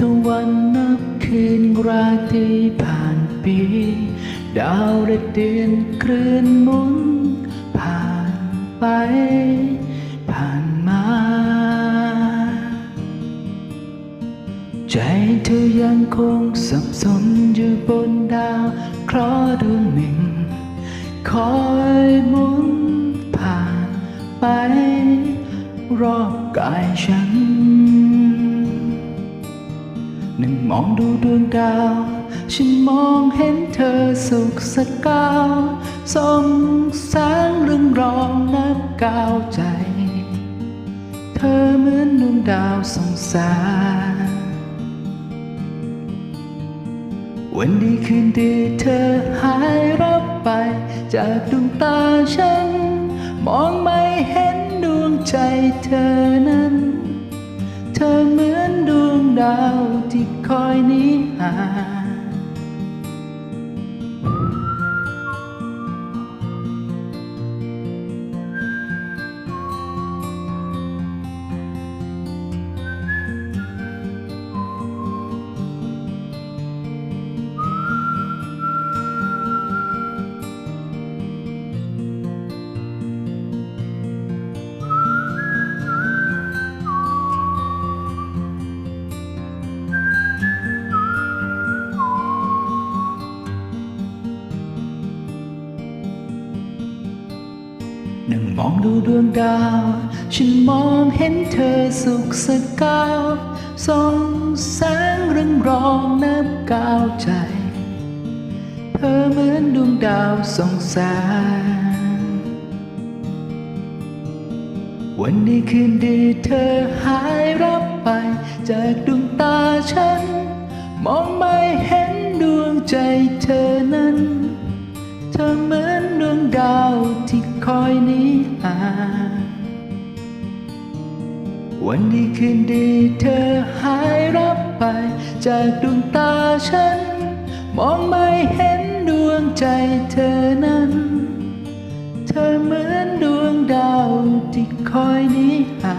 ตะวันนับคืนราตรีผ่านปี ดาวและเดือนเคลื่อนหมุน ผ่านไป ผ่านมา ใจเธอยังคงสับสนอยู่บนดาวเคราะห์ดวงหนึ่ง คอยหมุนผ่านไป รอบกายฉัน หนึ่งมองดูดวงดาว ฉันมองเห็นเธอสุขสกาวสองแสงเรืองรองนับก้าวใจ เธอเหมือนดวงดาวสงแสงวันดีคืนดีเธอหายรับไป จากดวงตาฉัน มองไม่เห็นดวงใจเธอนั้น เธอเหมือนดวง ดาวที่คอยนี้หา นั่งมองดูดวงดาว ฉันมองเห็นเธอสุขสกาวส่องแสงเรืองรองนับก้าวใจ เธอเหมือนดวงดาวส่องแสง วันดีคืนดีเธอหายรับไป จากดวงตาฉัน มองไม่เห็นดวงใจเธอนั้น วันดีคืนดีเธอหายรับไป จากดวงตาฉัน มองไม่เห็นดวงใจเธอนั้น เธอเหมือนดวงดาวที่คอยนี้หา